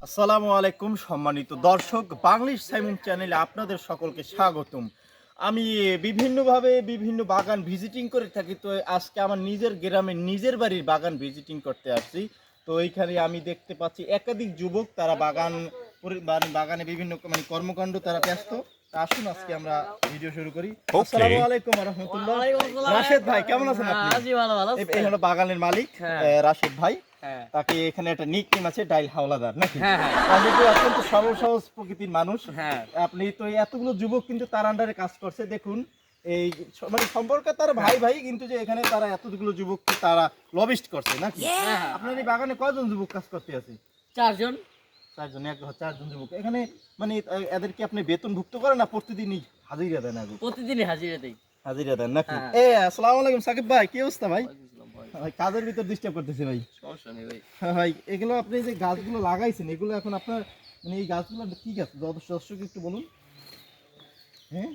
আসসালামু আলাইকুম সম্মানিত দর্শক। বাংলিশ সাইমন চ্যানেলে আপনাদের সকলকে স্বাগতম। আমি বিভিন্নভাবে বিভিন্ন বাগান ভিজিটিং করে থাকি তো আজকে আমার নিজের গ্রামে নিজের বাড়ির বাগান ভিজিটিং করতে আসছি। তো এইখানে আমি দেখতে পাচ্ছি একাধিক যুবক তারা বাগান মানে বাগানে বিভিন্ন মানে কর্মকাণ্ড তারা ব্যস্ত। তা আসুন আজকে আমরা ভিডিও শুরু করি। আসসালামু আলাইকুম রহমতুল্লাহ। রাশেদ ভাই কেমন আছেন আপনি? জি ভালো ভালো। এই- এই হলো বাগানের মালিক হ্যাঁ। আহ, রাশেদ ভাই। হ্যাঁ তাকে এখানে একটা নিক নেম আছে ডাইল হাওলাদার নাকি? হ্যাঁ হ্যাঁ। আপনি তো অত্যন্ত সরল সহজ প্রকৃতির মানুষ। হ্যাঁ। আপনি তো এতগুলো যুবক কিন্তু তার আন্ডারে কাজ করছে। দেখুন এই মানে সম্পর্কে তারা ভাই ভাই কিন্তু যে এখানে তারা এতগুলো যুবক তারা লবিস্ট করছে নাকি? হ্যাঁ। আপনার এই বাগানে কয়জন যুবক কাজ করতে আছে? চারজন। চারজন এক চারজন যুবক। এখানে মানে এদেরকে আপনি বেতন ভুক্ত করেন না প্রতিদিনই হাজিরা দেন আগে? প্রতিদিনই হাজিরা দেই। হাজিরা দেন নাকি? হ্যাঁ। এ আসসালামু আলাইকুম সাকিব ভাই কি অবস্থা ভাই? ভাই কাজের ভিতর ডিস্টার্ব করতেছে ভাই। সমস্যা নেই ভাই। হ্যাঁ ভাই এগুলো আপনি যে গাছগুলো লাগাইছেন এগুলো এখন আপনার মানে এই গাছগুলো কি গাছ? দর্শক একটু বলুন। হ্যাঁ?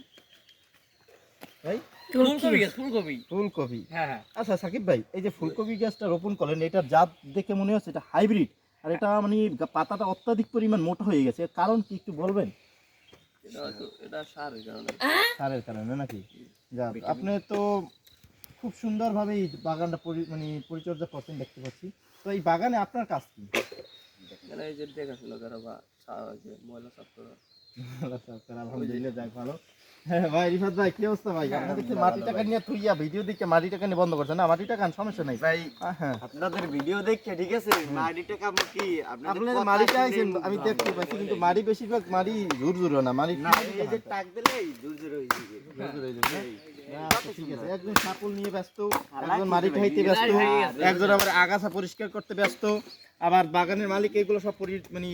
ভাই ফুলকপি। গাছ ফুলকপি। ফুলকপি। হ্যাঁ হ্যাঁ। আচ্ছা সাকিব ভাই এই যে ফুলকপি গাছটা রোপণ করলেন এটার জাত দেখে মনে হচ্ছে এটা হাইব্রিড। আর এটা মানে পাতাটা অত্যাধিক পরিমাণ মোটা হয়ে গেছে। কারণ কি একটু বলবেন? এটা হয়তো এটা সারের কারণে। সারের কারণে নাকি? আপনি তো খুব সুন্দরভাবে এই বাগানটা মানে পরিচর্যা করছেন দেখতে পাচ্ছি। তো এই বাগানে আপনার কাজ কি? এই যে দেখাশোনা করা বা সা- ওই যে ময়লা সাফ করা। আলহামদুলিল্লাহ যাক ভালো। হ্যাঁ ভাই রিফাত ভাই কি অবস্থা ভাই? আপনাদের মাটি টাকা নিয়ে তুইয়া ভিডিও দেখে মাটি টাকা নিয়ে বন্ধ করছে? না মাটি টাকা সমস্যা নাই। ভাই হ্যাঁ। আপনাদের ভিডিও দেখে ঠিক আছে? কি? আপনাদের আইছেন আমি দেখতে পাচ্ছি কিন্তু মাড়ি বেশিরভাগ মাড়ি ঝুর ঝুরো না এই যে টাক দিলে জোর জোর হয়ে। হয়ে। একজন সাপুল নিয়ে ব্যস্ত একজন মাটি খাইতে ব্যস্ত একজন আবার আগাছা পরিষ্কার করতে ব্যস্ত আবার বাগানের মালিক এইগুলো সব মানে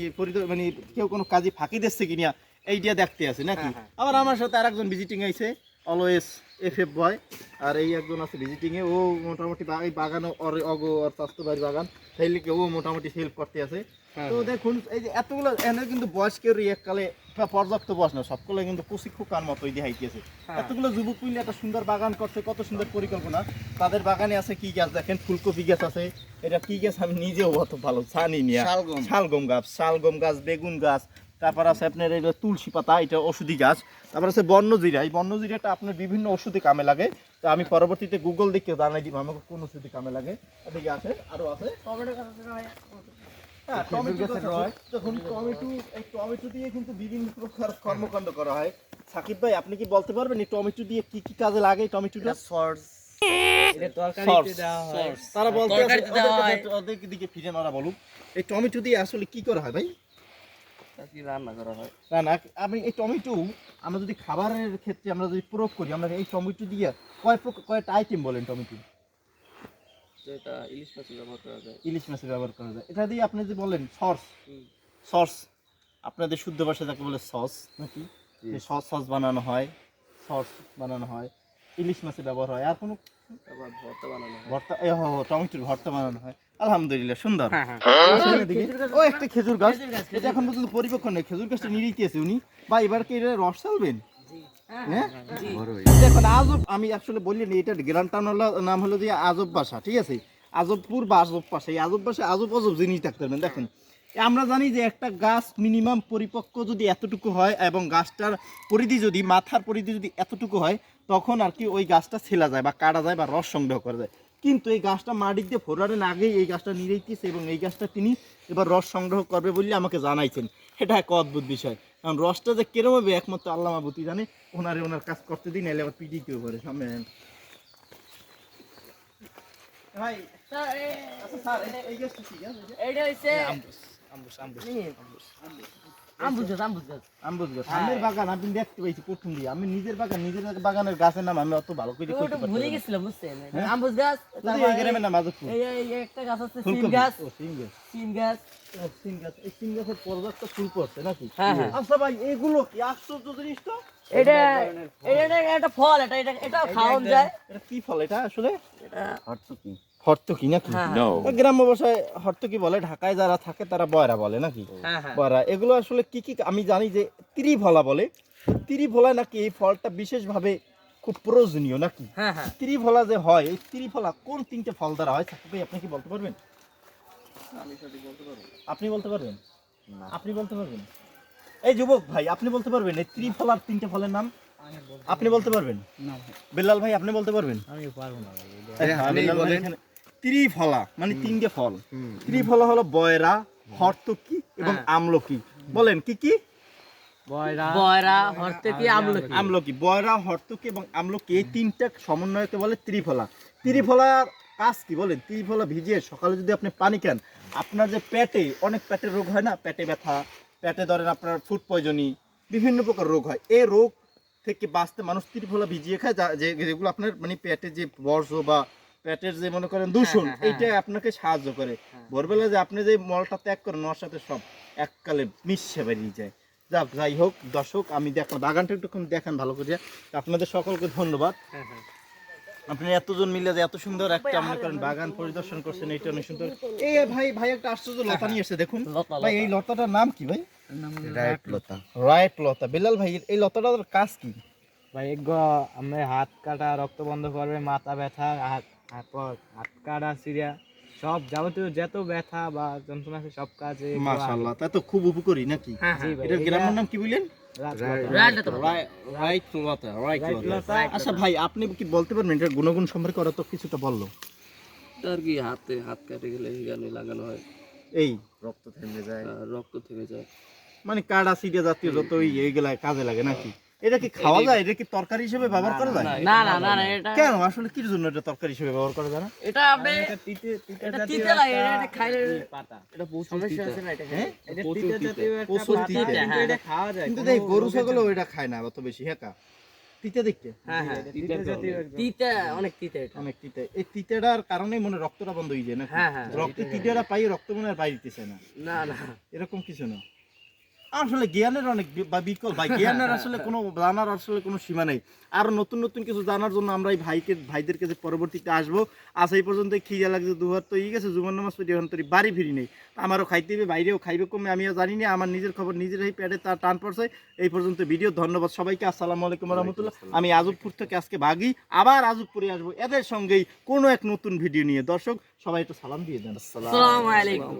মানে কেউ কোনো কাজে ফাঁকি দিচ্ছে কিনা এইটা দেখতে আছে নাকি? আবার আমার সাথে আর একজন ভিজিটিং আইছে অলওয়েজ এফ এফ বয় আর এই একজন আছে ভিজিটিং এ ও মোটামুটি এই বাগান ওর অগ ওর স্বাস্থ্য বাড়ি বাগান সেই লিগে ও মোটামুটি হেল্প করতে আছে। তো দেখুন এই যে এতগুলো এনে কিন্তু বয়স্কের এককালে পর্যাপ্ত বয়স না সবগুলো কিন্তু প্রশিক্ষকার মতোই দেখাইতেছে এতগুলো যুবক মিলে একটা সুন্দর বাগান করছে কত সুন্দর পরিকল্পনা। তাদের বাগানে আছে কি গাছ দেখেন? ফুলকপি গাছ আছে। এটা কি গাছ আমি নিজেও অত ভালো জানি না। শালগম। শালগম গাছ শালগম গাছ বেগুন গাছ তারপর আছে আপনার এই তুলসী পাতা এটা ওষুধি গাছ। তারপর আছে বন্যজিরা। এই বন্যজিরাটা আপনার বিভিন্ন ওষুধে কামে লাগে। তো আমি পরবর্তীতে গুগল দেখে জানাই দিব আমাকে কোন ওষুধে কামে লাগে। এদিকে আছে আরও আছে। টমেটো গাছ আছে হ্যাঁ, টমেটো এই টমেটো দিয়ে কিন্তু বিভিন্ন প্রকার কর্মকাণ্ড করা হয়। সাকিব ভাই আপনি কি বলতে পারবেন এই টমেটো দিয়ে কি কি কাজে লাগে টমেটোটা? হয়। তারা বলতে আছে তরকারিতে দেওয়া হয়। ওদের- ওদের দিকে ফিরে ওরা বলুক। এই টমেটো দিয়ে আসলে কি করা হয় ভাই? কি রান্না করা হয়? না না আমি এই টমেটো আমরা যদি খাবারের ক্ষেত্রে আমরা যদি প্রয়োগ করি আমরা এই টমেটো দিয়ে কয় কয়টা আইটেম বলেন টমেটো? এটা ইলিশ মাছ ব্যবহার করা যায়। ইলিশ মাছের ব্যবহার করা যায়। এটা দিয়ে আপনি যে বলেন সস সস আপনাদের শুদ্ধ ভাষায় যাকে বলে সস নাকি? সস সস বানানো হয় সস বানানো হয় ইলিশ মাছের ব্যবহার হয় আর কোনো ভর্তা বানানো হয়। ভর্তা টমেটোর ভর্তা বানানো হয়। আলহামদুলিল্লাহ সুন্দর। হ্যাঁ আসেন এদিকে। ও একটা খেজুর গাছ। এটা এখন পর্যন্ত পরিপক্ক নেই। খেজুর গাছটা উনি। বা এবার কি এটা রস চালবেন হ্যাঁ? দেখুন আজব আমি আসলে বলি নি নাম হলো দিয়ে আজব বাসা ঠিক আছে? আজবপুর বা আজব পাশা। এই আজব বাসায় আজব আজব জিনিস থাকতে পারবেন দেখেন আমরা জানি যে একটা গাছ মিনিমাম পরিপক্ক যদি এতটুকু হয় এবং গাছটার পরিধি যদি মাথার পরিধি যদি এতটুকু হয় তখন আর কি ওই গাছটা ছেলা যায় বা কাটা যায় বা রস সংগ্রহ করা যায়। কিন্তু এই গাছটা মাটির দিয়ে ফোরারের আগেই এই গাছটা নিরেইতেছে এবং এই গাছটা তিনি এবার রস সংগ্রহ করবে বলে আমাকে জানাইছেন এটা এক অদ্ভুত বিষয় কারণ রসটা যে কেরম হবে একমাত্র আল্লাহ মাহবুতি জানে ওনারে ওনার কাজ করতে দিন এলে আবার পিটি কেউ করে সামনে ভাই আচ্ছা স্যার এই- গাছটা যে এইটা হইছে আম্বুজ আম্বুজ আম্বুজ গাছ আম্বুজ গাছ আম্বুজ গাছ আমের বাগান আমি দেখতে পাইছি প্রথম দিয়ে আমি নিজের বাগান নিজের বাগানের গাছের নাম আমি অত ভালো করে তো কইতে ওটা পারছি ভুলে গেছিলাম বুঝছেন হ্যাঁ? আম্বুজ গাছ যদি তারপর এই গ্রামের নাম আজবপুর। এই এই এই একটা গাছ আছে সিম গাছ সিম গাছ। সিম গাছ সিম গাছ। এই সিম গাছের পর্যাপ্ত ফুল পড়ছে নাকি? হ্যাঁ, হ্যাঁ। আচ্ছা ভাই, এগুলো কি আশ্চর্য জিনিস তো? এটা এটা এটা একটা ফল এটা এটা এটা খাওয়ান যায় এটা কি ফল এটা আসলে? এটা হর্তকি নাকি? হ্যাঁ। ওই গ্রাম্য ভাষায় হর্তকি বলে ঢাকায় যারা থাকে তারা বয়রা বলে নাকি? হ্যাঁ হ্যাঁ। বয়রা। এগুলো আসলে কি কি আমি জানি যে ত্রিফলা বলে। ত্রিফলা নাকি এই ফলটা বিশেষভাবে খুব প্রয়োজনীয় নাকি? হ্যাঁ হ্যাঁ। ত্রিফলা যে হয় এই ত্রিফলা কোন তিনটে ফল দ্বারা হয়? সাকিব ভাই আপনি কি বলতে পারবেন? আমি সঠিক বলতে পারব? আপনি বলতে পারবেন? আপনি বলতে পারবেন? এই যুবক ভাই আপনি বলতে পারবেন এই ত্রিফলার তিনটে ফলের নাম? আপনি বলতে পারবেন? বেলাল ভাই। আপনি বলতে পারবেন? আমি পারব না হ্যাঁ, ত্রিফলা মানে তিনটে ফল। ত্রিফলা হলো বয়রা হর্তকি এবং আমলকি। বলেন কি কি? আমলকি। আমলকি। বয়রা হর্তকি এবং আমলকি এই তিনটা সমন্বয়কে বলে ত্রিফলা। ত্রিফলার কাজ কি? বলেন ত্রিফলা ভিজিয়ে সকালে যদি আপনি পানি খান আপনার যে পেটে অনেক পেটের রোগ হয় না? পেটে ব্যথা পেটে ধরেন আপনার ফুড পয়জনি বিভিন্ন প্রকার রোগ হয়। এই রোগ থেকে বাঁচতে মানুষ ত্রিফলা ভিজিয়ে খায় যে যেগুলো আপনার মানে পেটে যে বর্জ্য বা পেটের যে মনে করেন দূষণ হ্যাঁ, হ্যাঁ, এইটা আপনাকে সাহায্য করে। ভোরবেলা যে আপনি যে মলটা ত্যাগ করেন ওর সাথে সব এককালে মিশে বেরিয়ে যায়। যাক যাই হোক দর্শক আমি দেখলাম বাগানটা একটুক্ষণ দেখেন ভালো করে। আপনাদের সকলকে ধন্যবাদ। আপনি এতজন মিলে যে এত সুন্দর একটা মনে করেন বাগান পরিদর্শন করছেন এইটা অনেক সুন্দর। এই ভাই ভাই একটা আশ্চর্য লতা নিয়ে এসেছে দেখুন। লতা, ভাই এই লতাটার নাম কি ভাই? রাইট লতা। রাইট লতা। বেলাল ভাই এই লতাটার কাজ কি? ভাই আমরা হাত কাটা রক্ত বন্ধ করবে মাথা ব্যথা হাত হাত কাটা সিরিয়া সব যাবতীয় যত ব্যথা বা যন্ত্রণা আছে সব কাজে মাশাআল্লাহ তা তো খুব উপকারী নাকি? হ্যাঁ জি ভাই, এটার এটা গ্রামের নাম কি বললেন। আচ্ছা ভাই আপনি কি বলতে পারবেন এটার গুণগুণ সম্পর্কে? ওরা তো কিছুটা বলল। আর কি হাতে হাত কেটে গেলে এখানে লাগানো হয়। এই। রক্ত থেমে যায়। রক্ত থেকে যায় মানে কাড়া সিডিয়া জাতীয় যত ওই এইগুলা কাজে লাগে নাকি? এটা কি খাওয়া যায়? এটা কি তরকারি হিসেবে ব্যবহার করা যায়? না না না না এটা কেন? আসলে কি জন্য এটা তরকারি হিসেবে ব্যবহার করা যায় না? এটা আপনি এটা তিতে তিতে এটা তিতে লাগে, এটা খাইলে পাতা এটা প্রচুর সমস্যা তিতা। আছে না এটা হ্যাঁ? এটা প্রচুর তিতে জাতীয় একটা পাতা, হ্যাঁ। এটা খাওয়া যায়। কিন্তু কোনো এই গরু রোগের ছাগল জন্য। ওইটা খায় না অত বেশি হ্যাঁ কা? তিতে দেখতে। হ্যাঁ হ্যাঁ এটা তিতে অনেক তিতা এটা। অনেক তিতে। এই তিতেটার কারণেই মনে হয় রক্তটা বন্ধ হয়ে যায় না হ্যাঁ, হ্যাঁ। রক্ত তিতেটা পাই রক্ত মনে আর বাইরে দিতেছে না। না না। এরকম কিছু না। আসলে জ্ঞানের অনেক বা বিকল্প। ভাই জ্ঞানের আসলে কোনো জানার আসলে কোনো সীমা নেই। আর নতুন নতুন কিছু জানার জন্য আমরা এই ভাইকে ভাইদেরকে যে পরবর্তীতে আসব আজ এই পর্যন্ত খিজা লাগছে দুহার তো ই গেছে জুমার নামাজ পড়ি এখন তোর বাড়ি ফিরি নেই। আমারও খাইতে হবে বাইরেও খাইবে কমে আমিও জানি না আমার নিজের খবর নিজেরাই পেটে তার টান পড়ছে। এই পর্যন্ত ভিডিও ধন্যবাদ সবাইকে আসসালামু আলাইকুম রহমতুল্লাহ। আমি আজবপুর থেকে আজকে ভাগি আবার আজবপুরে আসব। এদের সঙ্গেই কোনো এক নতুন ভিডিও নিয়ে। দর্শক সবাই একটু সালাম দিয়ে দেন। আসসালামু আলাইকুম।